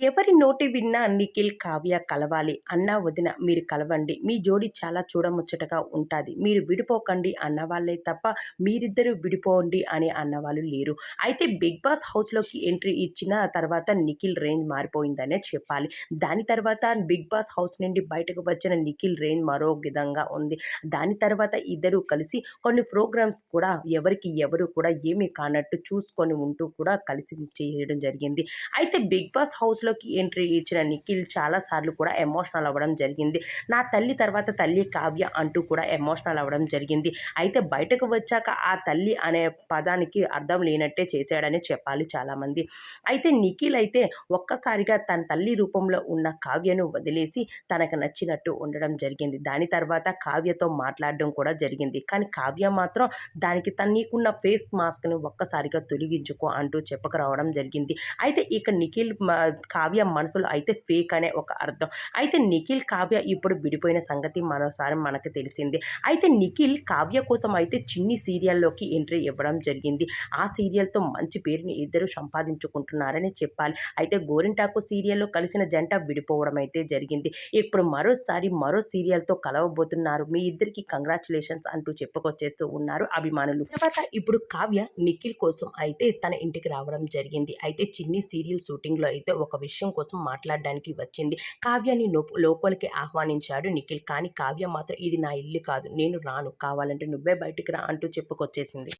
ఎవరి నోటి విన్నా నిఖిల్ కావ్య కలవాలి అన్నా వదిన మీరు కలవండి. మీ జోడి చాలా చూడముచ్చటగా ఉంటుంది. మీరు విడిపోకండి అన్నవాళ్ళే తప్ప మీరిద్దరూ విడిపోండి అని అన్నవాళ్ళు లేరు. అయితే బిగ్ బాస్ హౌస్లోకి ఎంట్రీ ఇచ్చిన తర్వాత నిఖిల్ రేంజ్ మారిపోయిందనే చెప్పాలి. దాని తర్వాత బిగ్ బాస్ హౌస్ నుండి బయటకు వచ్చిన నిఖిల్ రేంజ్ మరో విధంగా ఉంది. దాని తర్వాత ఇద్దరూ కలిసి కొన్ని ప్రోగ్రామ్స్ కూడా ఎవరికి ఎవరు కూడా ఏమీ కానట్టు చూసుకొని ఉంటూ కూడా కలిసి చేయడం జరిగింది. అయితే బిగ్ బాస్ హౌస్లో లైఫ్లోకి ఎంట్రీ ఇచ్చిన నిఖిల్ చాలాసార్లు కూడా ఎమోషనల్ అవ్వడం జరిగింది. నా తల్లి తర్వాత తల్లి కావ్య అంటూ కూడా ఎమోషనల్ అవ్వడం జరిగింది. అయితే బయటకు వచ్చాక ఆ తల్లి అనే పదానికి అర్థం లేనట్టే చేశాడని చెప్పాలి చాలామంది. అయితే నిఖిల్ అయితే ఒక్కసారిగా తన తల్లి రూపంలో ఉన్న కావ్యను వదిలేసి తనకు నచ్చినట్టు ఉండడం జరిగింది. దాని తర్వాత కావ్యతో మాట్లాడడం కూడా జరిగింది. కానీ కావ్య మాత్రం దానికి తనకున్న ఫేస్ మాస్క్ను ఒక్కసారిగా తొలగించుకో అంటూ చెప్పకరావడం జరిగింది. అయితే ఇక నిఖిల్ కావ్య మనసులో అయితే ఫేక్ అనే ఒక అర్థం. అయితే నిఖిల్ కావ్య ఇప్పుడు విడిపోయిన సంగతి మరోసారి మనకు తెలిసింది. అయితే నిఖిల్ కావ్య కోసం అయితే చిన్ని సీరియల్లోకి ఎంట్రీ ఇవ్వడం జరిగింది. ఆ సీరియల్తో మంచి పేరుని ఇద్దరు సంపాదించుకుంటున్నారని చెప్పాలి. అయితే గోరింటాకు సీరియల్లో కలిసిన జంట విడిపోవడం అయితే జరిగింది. ఇప్పుడు మరోసారి మరో సీరియల్తో కలవబోతున్నారు. మీ ఇద్దరికి కంగ్రాచులేషన్స్ అంటూ చెప్పుకొచ్చేస్తూ ఉన్నారు అభిమానులు. తర్వాత ఇప్పుడు కావ్య నిఖిల్ కోసం అయితే తన ఇంటికి రావడం జరిగింది. అయితే చిన్ని సీరియల్ షూటింగ్లో అయితే ఒక విషయం కోసం మాట్లాడడానికి వచ్చింది. కావ్యాన్ని లోపలికి ఆహ్వానించాడు నిఖిల్. కానీ కావ్య మాత్రం ఇది నా ఇల్లు కాదు. నేను రాను. కావాలంటే నువ్వే బయటికి రా అంటూ చెప్పుకొచ్చేసింది.